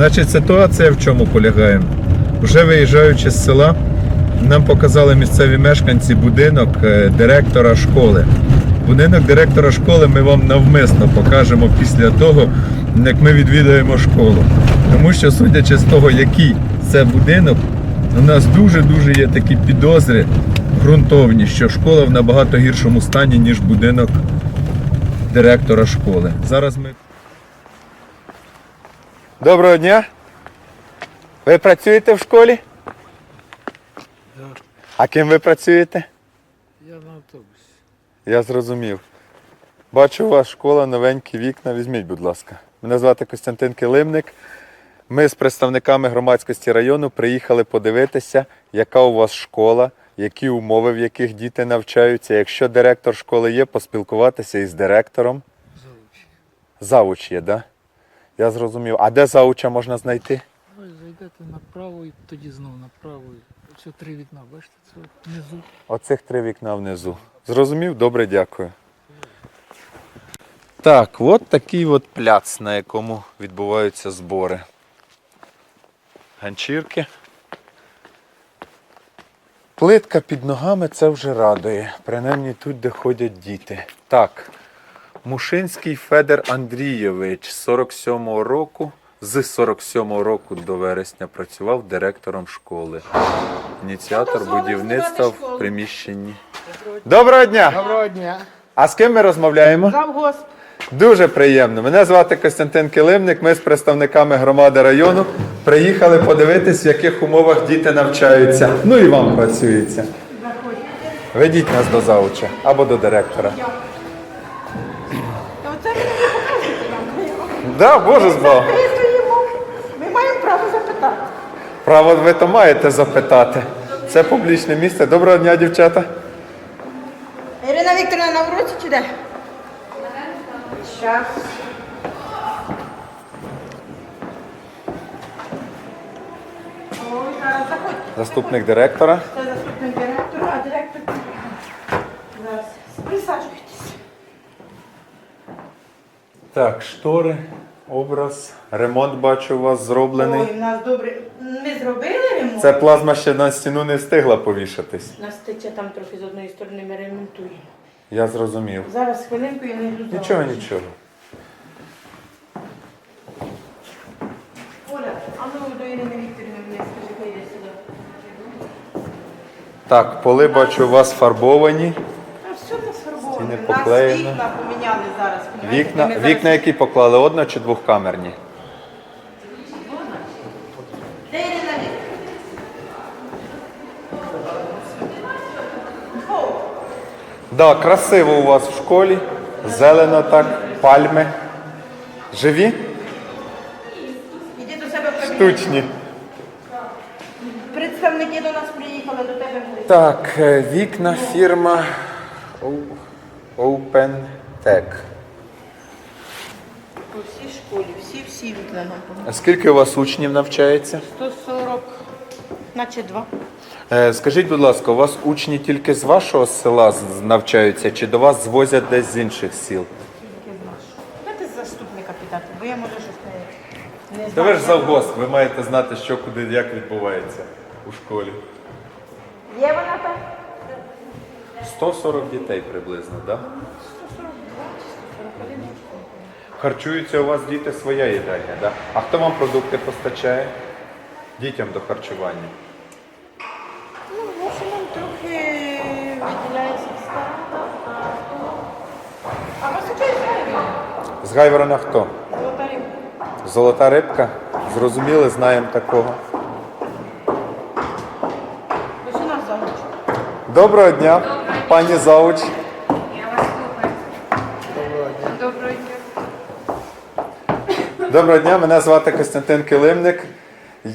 Значить, ситуація в чому полягає? Вже виїжджаючи з села, нам показали місцеві мешканці будинок е, директора школи. Будинок директора школи ми вам навмисно покажемо після того, як ми відвідаємо школу. Тому що, судячи з того, який це будинок, у нас дуже-дуже є такі підозри ґрунтовні, що школа в набагато гіршому стані, ніж будинок директора школи. Зараз ми. Доброго дня. Ви працюєте в школі? Так, А ким ви працюєте? я на автобусі. Я зрозумів. Бачу, у вас школа, новенькі вікна. Візьміть, будь ласка. Мене звати Костянтин Килимник. Ми з представниками громадськості району приїхали подивитися, яка у вас школа, які умови, в яких діти навчаються. Якщо директор школи є, поспілкуватися із директором. Завуч. Завуч є, так? Да? Я зрозумів. А де завуча можна знайти? Ви зайдете направо і тоді знову направо. Оце три вікна, бачите, це внизу. Оцих три вікна внизу. Зрозумів? Добре, дякую. Так, от такий от пляц, на якому відбуваються збори. Ганчірки. Плитка під ногами це вже радує. Принаймні тут, де ходять діти. Так. Мушинський Федор Андрійович з 47-го року. З 47-го року до вересня працював директором школи. Ініціатор будівництва в приміщенні. Доброго дня! Доброго дня. А з ким ми розмовляємо? Завгосп. Дуже приємно. Мене звати Костянтин Килимник. Ми з представниками громади району приїхали подивитись, в яких умовах діти навчаються. Ну і вам працюється. Ведіть нас до зауча або до директора. Ви покажете нам. Да, Боже збав. Ми маємо право запитати. Право ви то маєте запитати. Це публічне місце. Доброго дня, дівчата. Ірина Вікторівна на уроці чи де? Щас. Ой, зараз заходьте. Заступник директора. Це заступник директора, а директор. Зараз. Присаджуйтесь. Так, штори, образ. Ремонт бачу у вас зроблений. Ой, в нас добре. Ми зробили ремонт. Це плазма ще на стіну не встигла повішатись. Нас тече там трохи з одної сторони ми ремонтуємо. Я зрозумів. Зараз хвилинку я не йду за Нічого, нічого. Оля, а ну до Ірини Вікторівни скажи, хай йде сюди. Так, поли бачу у вас фарбовані. Все це Нас поклеєно. вікна поміняли зараз. понімаєте? Вікна, Ми зараз- вікна, які поклали одно чи двохкамерні? Де Ірина Вікторівна? О, Да, красиво у вас в школі. Зелено так, пальми. Живі? Іди до себе в кабінет. Штучні. Представники до нас приїхали, до тебе. Так, е, вікна фірма О- Open Tech. По всій школі, всі-всі вікна. А Скільки у вас учнів навчається? 140, наче два. Е, Скажіть, будь ласка, у вас учні тільки з вашого села з- навчаються, чи до вас звозять десь з інших сіл? Тільки з нашого. Давайте з заступника питати, бо я може щось не, не Та ви ж знаю. завгосп, ви маєте знати, що куди як відбувається у школі. Є вона там? 140 дітей приблизно, так? Да? Харчуються у вас діти своя їдальня, да? А хто вам продукти постачає? Дітям до харчування. Ну, в основному трохи виділяється старата, а А вас учить З Гайворона хто? Золота рибка. Золота рибка? Зрозуміли, знаємо такого. Доброго дня, пані Завуч. Я вас слухаю. Доброго дня. Доброго дня, мене звати Костянтин Килимник.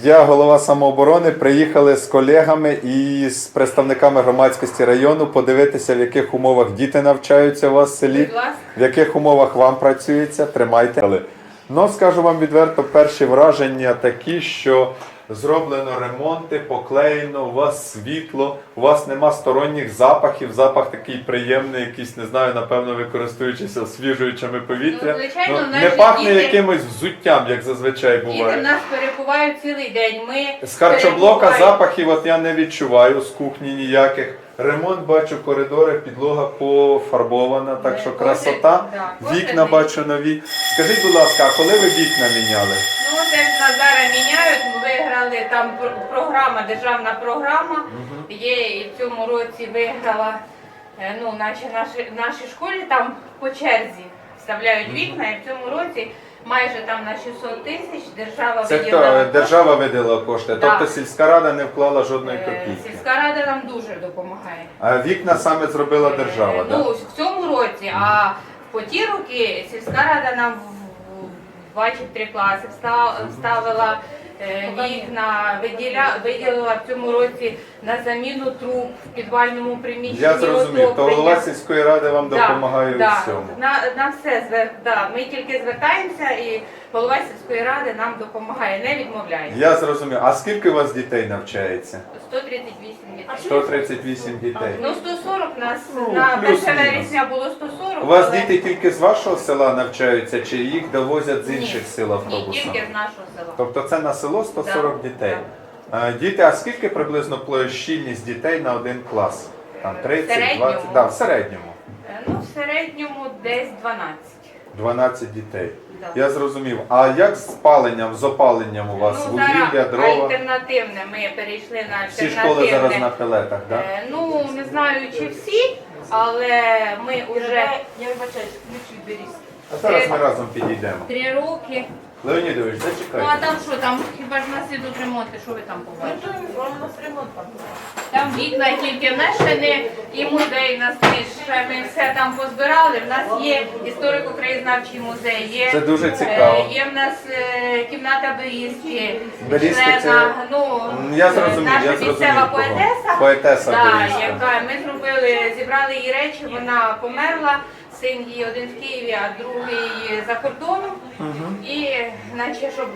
Я голова самооборони. Приїхали з колегами і з представниками громадськості району подивитися, в яких умовах діти навчаються у вас в селі, в яких умовах вам працюється. Тримайте. Ну, скажу вам відверто, перші враження такі, що зроблено ремонти, поклеєно, у вас світло, у вас нема сторонніх запахів, запах такий приємний, якийсь, не знаю, напевно, ви користуючись освіжуючими повітря. Ну, звичайно, не наші пахне діти- якимось взуттям, як зазвичай Діти в буває. нас перебувають цілий день. Ми З харчоблока перебуваємо- запахів от я не відчуваю з кухні ніяких. Ремонт бачу, коридори, підлога пофарбована, так Е, що кожен- красота. да, кожен Вікна день. бачу нові. Скажіть, будь ласка, а коли ви вікна міняли? Ну, ж нас зараз міняють. Там програма, державна програма. Є і в цьому році виграла е, ну, наші, наші, наші школі там по черзі вставляють вікна, і в цьому році майже там на 600 тисяч держава Це хто виділила е, держава виділила кошти, Да. тобто сільська рада не вклала жодної Е, копійки. Сільська рада нам дуже допомагає. А вікна саме зробила Е, держава, Ну, так? в цьому році, а по ті роки сільська рада нам в- в бачив три класи, вста- вставила вікна, виділя, виділила в цьому році на заміну труб в підвальному приміщенні. Я зрозумів, то голова сільської ради вам Да, допомагає у всьому. На, на все звер... да, ми тільки звертаємося і голова сільської ради нам допомагає, не відмовляє. Я зрозумів. А скільки у вас дітей навчається? 138 дітей. 138 дітей. Ну, 140 нас Ну, на 1 плюс-мінус. вересня було 140. У вас але- діти тільки з вашого села навчаються, чи їх довозять з Ні, інших сил Ні, тільки з нашого села. Тобто це на село 140 Да, дітей. А, Діти, а скільки приблизно пло- щільність дітей на один клас? Там 30, середньому? 20, да, в середньому. Е, Ну, в середньому десь 12. 12 дітей. Да. Я зрозумів. А як з паленням, з опаленням у вас? ну, Вугілля, зараз дрова? альтернативне. Ми перейшли на Всі альтернативне. школи зараз на пелетах, так? Е, Ну, не знаю, чи всі, але ми вже Я вибачаюсь, включуй відберіть. А зараз ми разом підійдемо. три роки. Леонідович, Ну, а зачекайте. там що, там хіба ж у нас ідуть ремонти, що ви там побачите? Ну, у нас ремонт там. Там вікна тільки в нас ще не і музей в нас не ще ми все там позбирали. В нас є історико-краєзнавчий музей, є, Це дуже цікаво. е, є в нас е, кімната Берізки, Берізки це- ну, я зрозумів, наша я зрозумів, місцева кого. поетеса. Поетеса да, яка ми зробили, зібрали її речі, вона померла. Син її один в Києві, а другий за кордоном. І наче щоб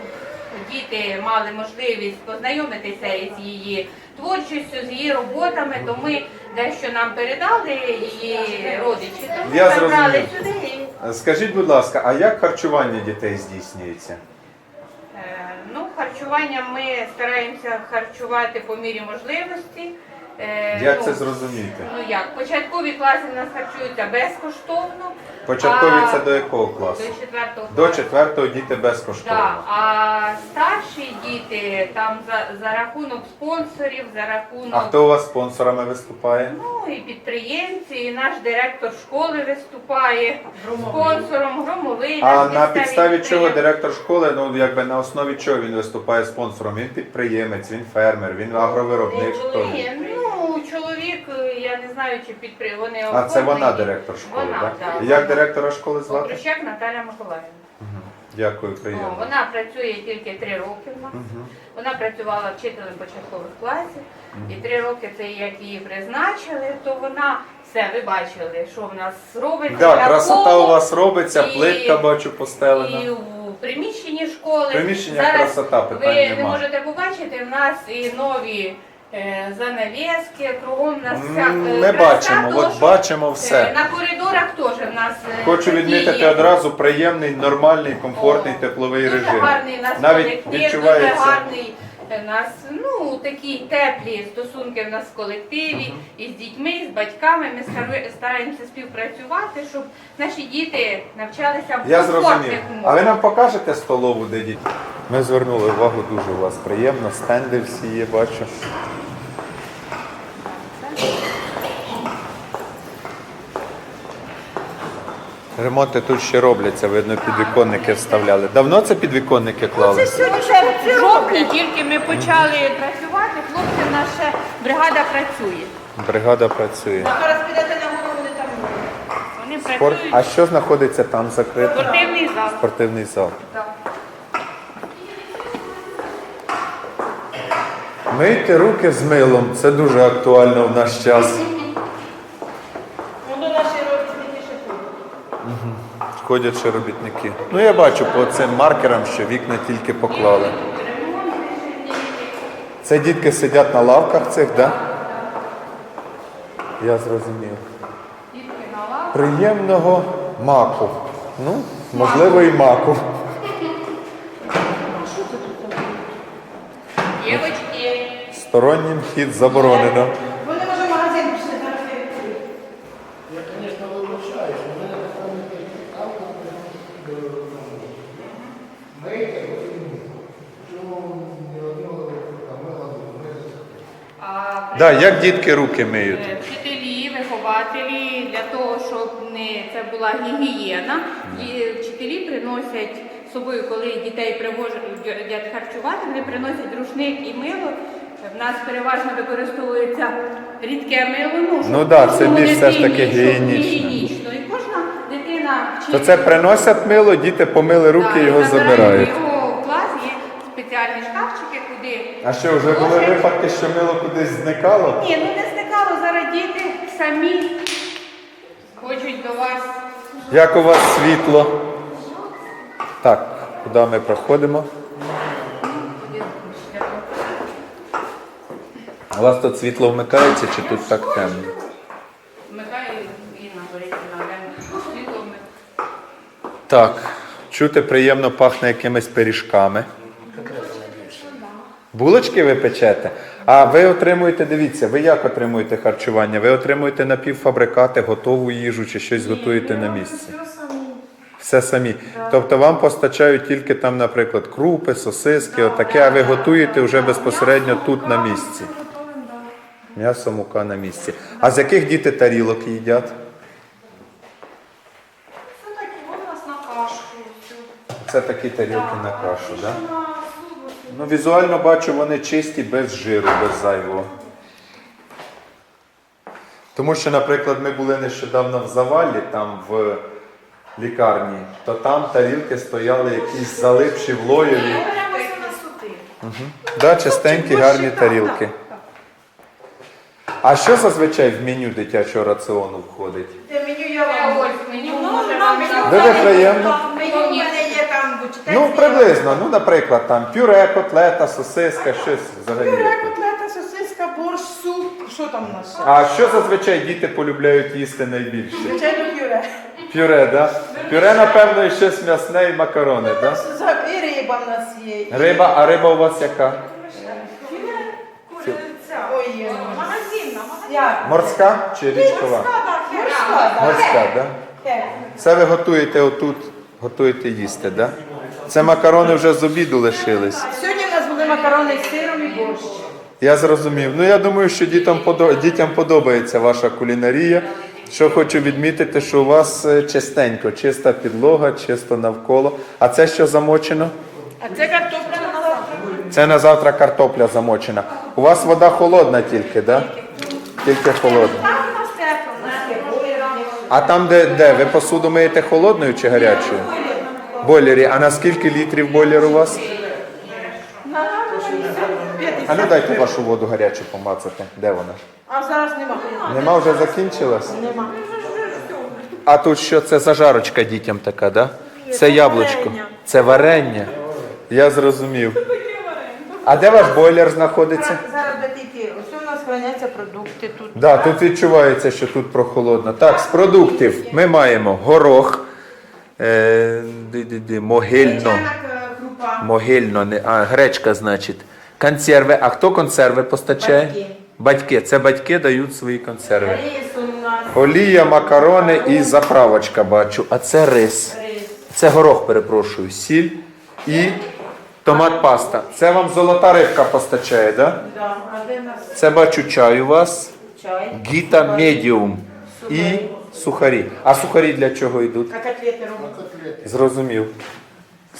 діти мали можливість познайомитися із її творчістю, з її роботами, то ми дещо нам передали її родичі. Тому Я забрали зрозумів. сюди. і, Скажіть, будь ласка, а як харчування дітей здійснюється? е, Ну, харчування ми стараємося харчувати по мірі можливості. Е, Як ну, це зрозуміти? Ну як, початкові класи в нас харчуються безкоштовно. Початкові а це до якого до класу? До четвертого діти безкоштовно. Так, а старші діти там за, за рахунок спонсорів, за рахунок А хто у вас спонсорами виступає? ну і підприємці, і наш директор школи виступає спонсором, громовий. А на підставі чого директор школи, ну якби на основі чого він виступає спонсором? Він підприємець, він фермер, він агровиробник. Хто він? Чоловік, я не знаю, чи підпри... вони А це вона директор школи, Вона, так? да. Як директора школи звати? Окрущак Наталя Миколаївна. Дякую, О, приємно. Вона працює тільки три роки в нас. Мгм. Вона працювала вчителем початкових класів, і три роки це як її призначили, то вона все, ви бачили, що в нас робиться. Да, красота кого. у вас робиться, І- плитка бачу І постелена. у приміщенні школи. Приміщення Зараз красота, питань ви не нема. можете побачити, в нас і нові е, занавіски, кругом нас вся е, Ми краса, бачимо, тому от що, бачимо е, все. На коридорах теж в нас е, Хочу такі відмітити є. одразу приємний, нормальний, комфортний, тепловий дуже режим. гарний у нас Навіть колектив, дуже гарний. У нас ну такі теплі стосунки в нас в колективі і з дітьми, і з батьками. Ми стару- стараємося співпрацювати, щоб наші діти навчалися в Я комфортних зрозумів. А умовах. ви нам покажете столову, де діти? Ми звернули увагу дуже у вас приємно. Стенди всі є, бачу. Ремонти тут ще робляться, видно, підвіконники вставляли. Давно це підвіконники клали? В жовтні тільки ми почали працювати. Хлопці, ще бригада працює. Бригада працює. Зараз підете на голову, вони там. Вони Спорт. працюють. А що знаходиться там закрито? Спортивний зал. Спортивний зал. Так. Мийте руки з милом, це дуже актуально в наш час. Воно наші робітники ще тут. Ходять ще робітники. Ну я бачу по цим маркерам, що вікна тільки поклали. Це дітки сидять на лавках цих, так? Да? Я зрозумів. Приємного маку. Ну, можливо, і маку. Стороннім вхід заборонено. Вони може в магазин пішли зараз. я відкрию. а Да, як дітки руки миють? Е, Вчителі, вихователі для того, щоб не це була гігієна. І вчителі приносять з собою, коли дітей привозять харчувати, вони приносять рушник і мило. В нас переважно використовується рідке мило. Ну, Ну да, це більш все ж таки дитині, гігієнічно. І кожна дитина вчить. То це приносять мило, діти помили руки його забирають забирають. Його в клас є спеціальні шкафчики, куди А що, вже були випадки, що мило кудись зникало? Ні, ну не зникало, зараз діти самі хочуть до вас. Як у вас світло? Так, куди ми проходимо? У вас тут світло вмикається чи тут так темно? Вмикаю і нагорить на день. Світло. Так, чути приємно пахне якимись пиріжками. Булочки ви печете? А ви отримуєте, дивіться, ви як отримуєте харчування? Ви отримуєте напівфабрикати, готову їжу чи щось готуєте на місці? Все самі. Тобто вам постачають тільки там, наприклад, крупи, сосиски, отаке, а ви готуєте вже безпосередньо тут на місці. М'ясо, мука на місці. А з яких діти тарілок їдять? Це такі у нас на кашку. Це такі тарілки на кашу, так? Да? Ну, візуально бачу, вони чисті, без жиру, без зайвого. Тому що, наприклад, ми були нещодавно в завалі, там в лікарні, то там тарілки стояли якісь залипші. Беремося на сути. Да, чистенькі, гарні тарілки. А що зазвичай в меню дитячого раціону входить? Те меню я вам. ось меню є. Ну, приблизно, ну, наприклад, там пюре, котлета, сосиска, щось взагалі. Пюре, котлета, сосиска, борщ, суп. Що там у нас? ще? А що зазвичай діти полюбляють їсти найбільше? Звичайно, пюре. Пюре, да? Пюре, напевно, і щось м'ясне і макарони, да? І риба в нас є. і- Риба, а риба у вас яка? Ой, є. Магазинна, Як? Морська чи річкова? Морська, так. Морська, да? Е. Це ви готуєте отут, готуєте їсти, да? Це макарони вже з обіду лишились. Сьогодні в нас були макарони з сиром і борщ. Я зрозумів. Ну я думаю, що дітям, подо- дітям подобається ваша кулінарія. Що хочу відмітити, що у вас е, чистенько, чиста підлога, чисто навколо. А це що замочено? А це картопля на завтра. Це на завтра картопля замочена. У вас вода холодна тільки, да? Тільки холодна. У у. А там, де, де? Ви посуду миєте холодною чи гарячою? Бойлері. А на скільки літрів бойлер у вас? А ну дайте вашу воду гарячу помацати. Де вона? А зараз нема. Нема вже закінчилась? Нема. А тут що це зажарочка дітям така, да? Це яблучко. Це варення. Я зрозумів. А де ваш бойлер знаходиться? Зараз. Ось у нас храняться продукти тут. Да, тут відчувається, що тут прохолодно. Так, з продуктів ми маємо горох, е, ди-ди-ди, могильно, могильно, не, а гречка, значить. Консерви. А хто консерви постачає? Батьки. Батьки. Це батьки дають свої консерви. Олія, макарони і заправочка бачу. А це рис. Це горох, перепрошую, сіль і томат паста. Це вам золота рибка постачає, да? Да. Це бачу чай у вас. Гіта медіум і сухарі. А сухарі для чого йдуть? А котлети робимо? Зрозумів.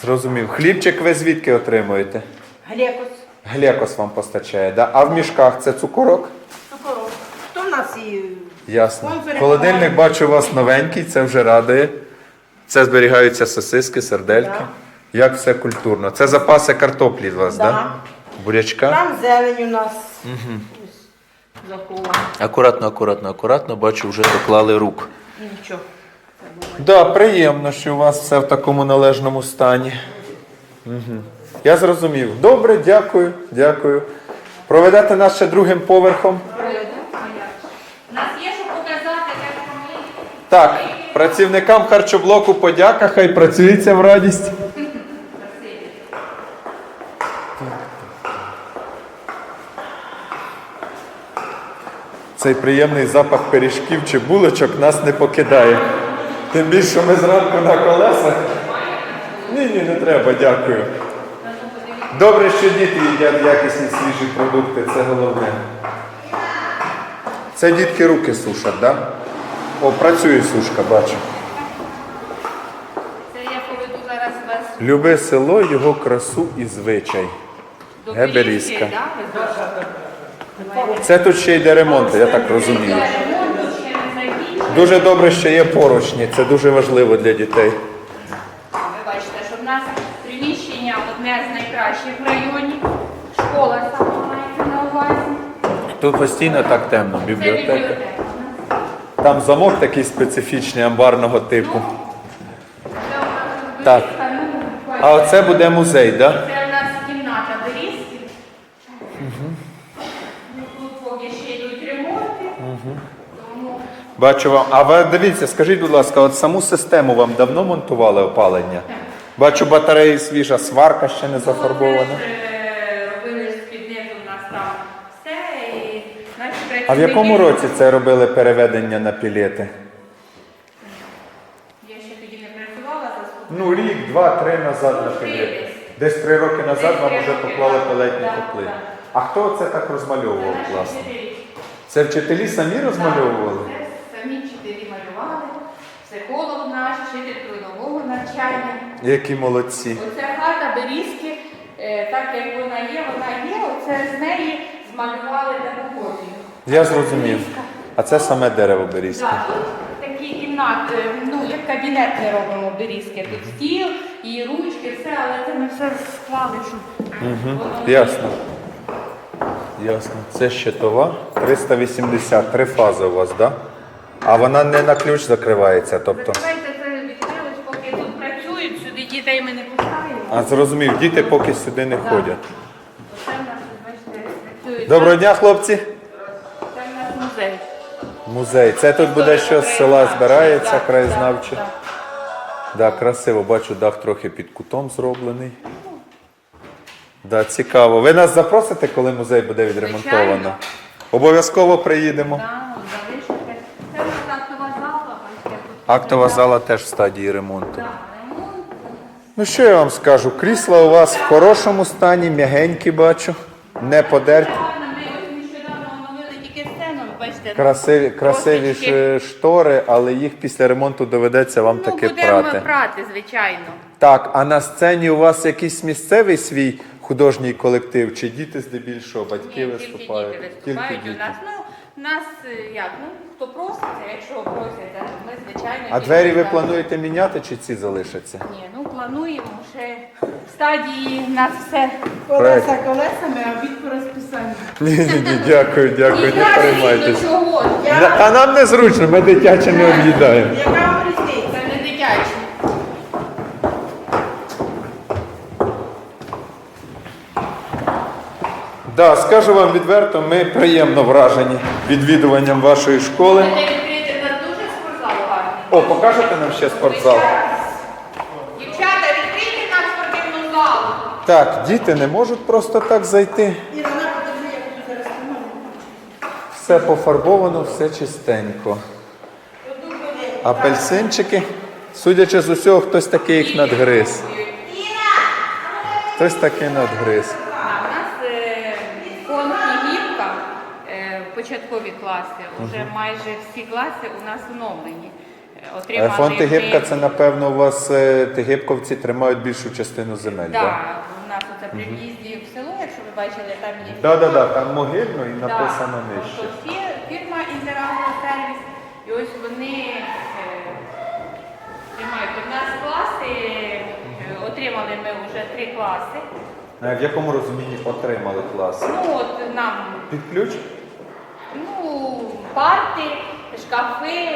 Зрозумів. Хлібчик ви звідки отримуєте? Глекос. Глекос вам постачає, да? А в мішках це цукорок? Цукорок. Хто в нас і... Ясно. Спонсори Холодильник бачу у вас новенький, це вже радує. Це зберігаються сосиски, сердельки. Да. Як все культурно. Це запаси картоплі у вас, так? Да. Да? Бурячка. Там зелень у нас. Ось Захована. Акуратно, акуратно, акуратно, бачу, вже доклали рук. Нічого. Да, приємно, що у вас все в такому належному стані. Угу. Я зрозумів. Добре, дякую, дякую. Проведете нас ще другим поверхом. У нас є що показати, як ми Так, працівникам харчоблоку подяка, хай працюється в радість. Цей приємний запах пиріжків чи булочок нас не покидає. Тим більше ми зранку на колесах. Ні, ні, не треба, дякую. Добре, що діти їдять якісні свіжі продукти, це головне. Це дітки руки сушать, так? Да? О, працює сушка, бачу. це я поведу зараз вас Люби село, його красу і звичай. Геберізька. Це тут ще йде ремонт, я так розумію. Дуже добре, що є поручні, це дуже важливо для дітей. Ви бачите, що в нас приміщення одне з найкращих в районі. Школа саме мається на увазі. Тут постійно так темно, Це бібліотека. Там замок такий специфічний, амбарного типу. Це у нас Так. Ну, А оце буде музей, так? Да? Це у нас кімната Берізки. Ну, Тут поки ще йдуть ремонти. Тому Бачу вам. А ви дивіться, скажіть, будь ласка, от саму систему вам давно монтували опалення? Бачу, батареї свіжа, сварка ще не зафарбована. Е, робили з у нас там все. І наші А в якому році це робили переведення на пілети? Я ще тоді не працювала за Ну, рік, два, три назад на пілети. Десь три роки назад вам вже поклали так, пелетні копли. А хто це так розмальовував вчителі. Це вчителі самі розмальовували? Це самі вчителі малювали, психолог наш, вчитель трудового навчання. Які молодці. Оця хата Берізки, е, так як вона є, вона є, оце з неї змалювали таку копію. Я зрозумів. А це саме дерево берізьке. Так, тут такі кімнати, ну як кабінет ми робимо Берізки. Тут стіл і ручки, все, але це ми все склали, щоб воно Ясно. Ясно. Це щитова 380, три фази у вас, так? Да? А вона не на ключ закривається, тобто. Закривайте це відкрилось, поки тут працюють, сюди дітей ми не пускаємо. А зрозумів, діти поки сюди не ходять. Доброго дня, хлопці. Це в нас музей. Музей. Це тут буде що з села збирається, краєзнавче. Так, Да, красиво, бачу, дах трохи під кутом зроблений. Да, цікаво. Ви нас запросите, коли музей буде відремонтовано? Звичайно. Обов'язково приїдемо. так, залишите. Це у нас актова зала, Актова зала теж в стадії ремонту. так. Ну що я вам скажу? Крісла у вас в хорошому стані, м'ягенькі бачу, не подерті. Тільки. Красиві, красиві ж штори, але їх після ремонту доведеться вам Ну, таки будемо прати. прати, звичайно. Так, а на сцені у вас якийсь місцевий свій художній колектив, чи діти здебільшого, батьки Ні, тільки виступають? діти виступають Тільки у нас. Нас е, як, ну, хто проситься, якщо просяться, ми звичайно. А двері ви плануєте міняти, чи ці залишаться? Ні, ну плануємо ще в стадії нас все. Колеса колесами, а від по розписанню. Ні, ні, ні, дякую, дякую, не до А нам незручно, ми дитяче не об'їдаємо. Яка вам різниця? Це не дитячі. Да, скажу вам відверто, ми приємно вражені відвідуванням вашої школи. Це відкрити у нас дуже спортзал гарний. О, покажете нам ще спортзал? Дівчата, відкрийте нам спортивну залу. Так, діти не можуть просто так зайти. Тримати. Все пофарбовано, все чистенько. Апельсинчики. Судячи з усього, хтось такий їх надгриз. Хтось такий надгриз. А, у нас е, фонд Єгипка, е, початкові класи, вже майже всі класи у нас оновлені. Е, А Отримали Фонд Тигибка це, напевно, у вас е, тигибковці тримають більшу частину земель, Да, так? у нас оце при в'їзді в село, якщо ви бачили, там є. Так, так, так, там могильно і написано ото нижче. фі- Фірма Інтерагросервіс, і ось вони е, тримають. У нас класи, отримали ми вже три класи. А в якому розумінні отримали клас? Ну от нам Під ключ? Парти, шкафи,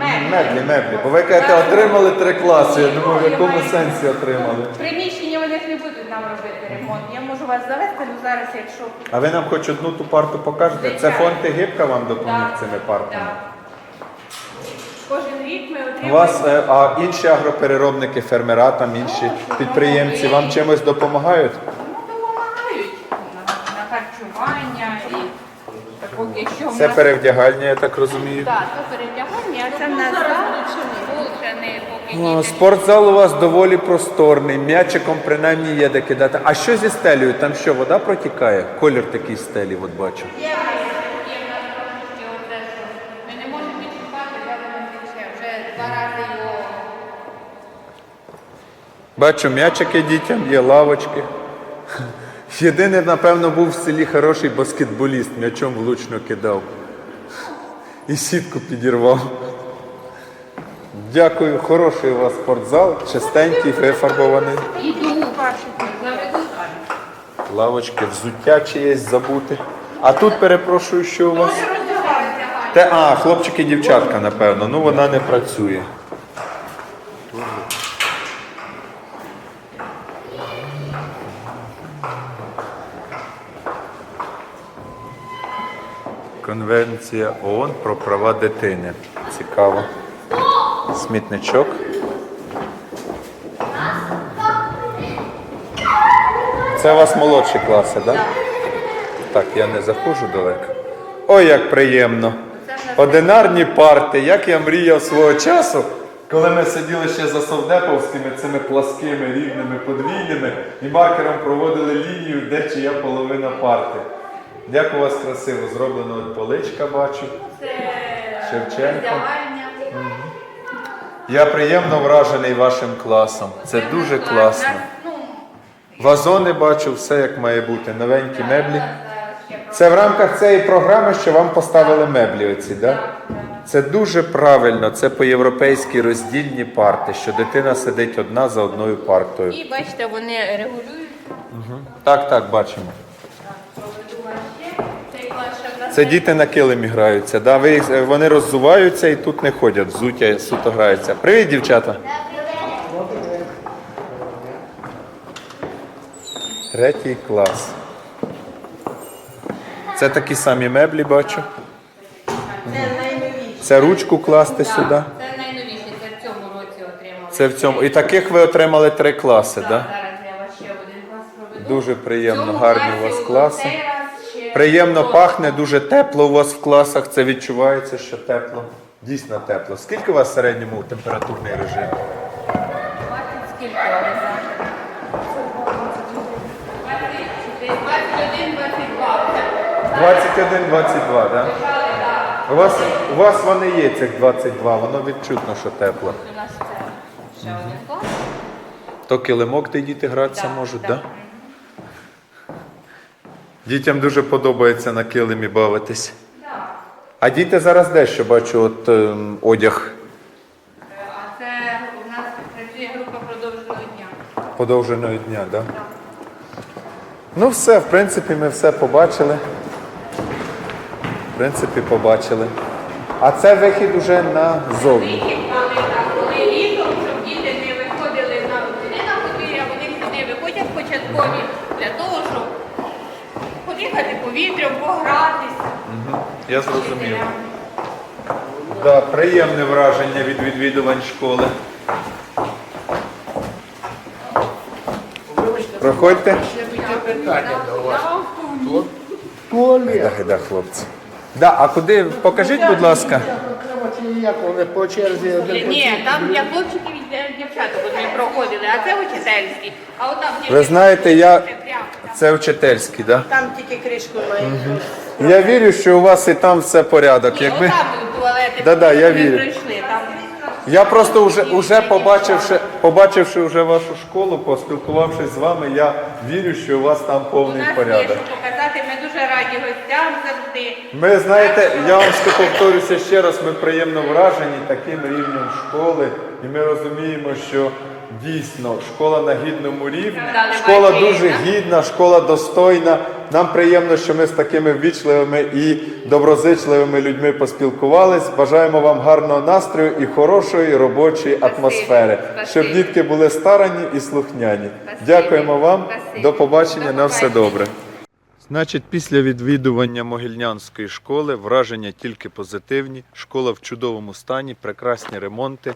меблі. Меблі, меблі. Бо ви кажете, отримали три класи. Я думаю, в якому сенсі отримали? Приміщення вони ж не будуть нам робити ремонт. Я можу вас завести, але зараз, якщо А ви нам хоч одну ту парту покажете? Це фонд Египка вам допоміг цими партами? так. кожен рік ми У отримуємо. вас е, а інші агропереробники, фермера, там інші підприємці вам чимось? Допомагають на, на харчування і так, поки що в Це нас- перевдягальня, я так розумію. Так, то перевдягання, а це в нас не поки діти. Спортзал у вас доволі просторний, м'ячиком принаймні є де кидати. А що зі стелею? Там що, вода протікає? Колір такий стелі, от бачу. Ми не можемо відчіпати, зараз він тече. Вже два рази його Бачу, м'ячики дітям є, лавочки. Єдиний, напевно, був в селі хороший баскетболіст, м'ячом влучно кидав. І сітку підірвав. Дякую, хороший у вас спортзал, чистенький, вифарбований. Лавочки, взуття чиєсь забути. А тут перепрошую, що у вас? Те, а, хлопчики і дівчатка, напевно. Ну вона не працює. Конвенція ООН про права дитини. Цікаво. Смітничок. Це у вас молодші класи, так? Так, я не заходжу далеко. Ой, як приємно. Одинарні парти, як я мріяв свого часу, коли ми сиділи ще за совдеповськими цими пласкими рівними подвійними і маркером проводили лінію, де чия половина парти. Як у вас красиво зроблено поличка, бачу. Це Шевченко. Я приємно вражений вашим класом. Це дуже класно. Ну, Вазони бачу, все як має бути. Новенькі меблі. Це в рамках цієї програми, що вам поставили меблі оці, да? Це дуже правильно, це по-європейськи роздільні парти, що дитина сидить одна за одною партою. І бачите, вони регулюють. Так, так, бачимо. Проведу вас ще. Цей клас ще в нас Це діти на килимі граються. Да? Ви, вони роззуваються і тут не ходять, взуття суто граються. Привіт, дівчата. Третій клас. Це такі самі меблі бачу. Це ручку класти сюди. Це найновіше, це в цьому році отримали. Це в цьому. І таких ви отримали три класи, так? Так, Да? Зараз я ще один клас проведу. Дуже приємно, гарні у вас класи. Приємно пахне, дуже тепло у вас в класах. Це відчувається, що тепло. Дійсно тепло. Скільки у вас в середньому температурний режим? скільки, 21, 22. 21-22, так? У вас, у вас вони є, цих 22, воно відчутно, що тепло. У нас це ще один клас. То килимок, де діти гратися можуть, так? Так. Дітям дуже подобається на килимі бавитись. Так. А діти зараз де, що бачу, от ем, одяг А це у нас працює група продовженого дня. подовженого дня, так? Да? Ну все, в принципі, ми все побачили. В принципі, побачили. А це вихід уже назовні. Вихід, коли, так, коли літом, щоб діти не виходили на туди на подвір'я, вони сюди виходять початкові для того, щоб подихати повітрям, погратись. Я зрозумів. Да, приємне враження від відвідувань школи. Проходьте. Да, да, хлопці. Да, а куди? Покажіть, будь ласка. По черзі один Ні, там для хлопчиків і для дівчаток ми проходили, а це учительський. А отам Ви знаєте, я. Це прямо, так. Так? Там тільки кришку має. Да? Я вірю, що у вас і там все порядок. Ні, Якби... туалети, Да-да, я ми вірю. пройшли, там Я просто вже, вже побачивши, побачивши вже вашу школу, поспілкувавшись з вами, я вірю, що у вас там у повний нас є порядок. що показати, ми дуже раді гостям завжди. Ми знаєте, я вам ще повторюся ще раз, ми приємно вражені таким рівнем школи, і ми розуміємо, що дійсно школа на гідному рівні, школа дуже гідна, школа достойна. Нам приємно, що ми з такими ввічливими і доброзичливими людьми поспілкувались. Бажаємо вам гарного настрою і хорошої робочої атмосфери, щоб дітки були старанні і слухняні. Дякуємо вам. До побачення. На все добре. Значить, після відвідування Могильнянської школи враження тільки позитивні. Школа в чудовому стані, прекрасні ремонти.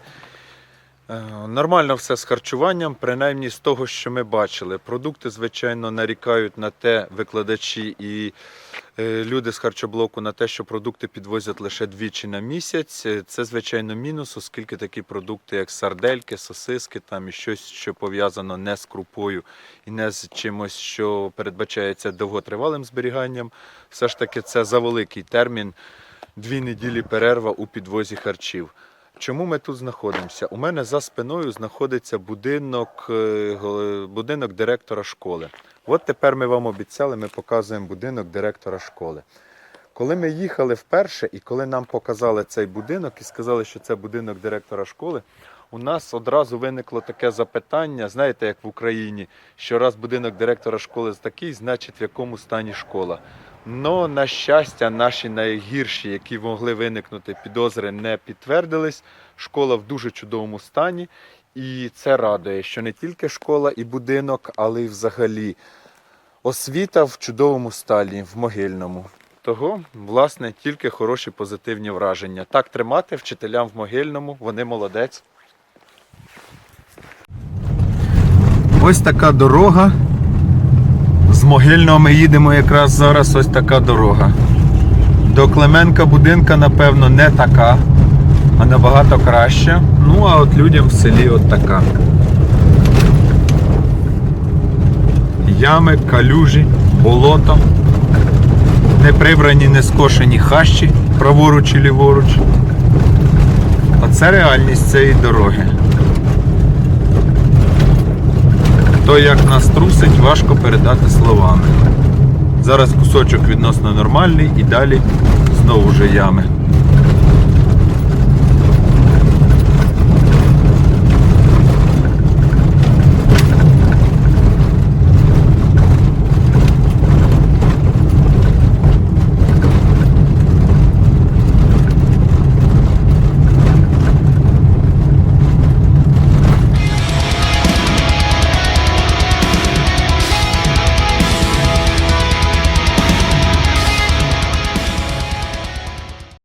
Е, Нормально все з харчуванням, принаймні з того, що ми бачили. Продукти, звичайно, нарікають на те викладачі і е, люди з харчоблоку на те, що продукти підвозять лише двічі на місяць. Е, Це, звичайно, мінус, оскільки такі продукти, як сардельки, сосиски там і щось, що пов'язано не з крупою і не з чимось, що передбачається довготривалим зберіганням, все ж таки це за великий термін дві неділі перерва у підвозі харчів. Чому ми тут знаходимося? У мене за спиною знаходиться будинок, е, будинок директора школи. От тепер ми вам обіцяли, ми показуємо будинок директора школи. Коли ми їхали вперше, і коли нам показали цей будинок і сказали, що це будинок директора школи, у нас одразу виникло таке запитання, знаєте, як в Україні, що раз будинок директора школи такий, значить в якому стані школа. Но, на щастя, наші найгірші, які могли виникнути підозри, не підтвердились. Школа в дуже чудовому стані. І це радує, що не тільки школа і будинок, але й взагалі освіта в чудовому стані, в могильному. Того, власне, тільки хороші позитивні враження. Так тримати вчителям в могильному, вони молодець. Ось така дорога. З могильного ми їдемо якраз зараз ось така дорога. До Клименка будинка, напевно, не така, а набагато краща. Ну, а от людям в селі от така. Ями, калюжі, болото, не прибрані, не скошені хащі праворуч і ліворуч. Оце реальність цієї дороги. То, як нас трусить, важко передати словами. Зараз кусочок відносно нормальний і далі знову вже ями.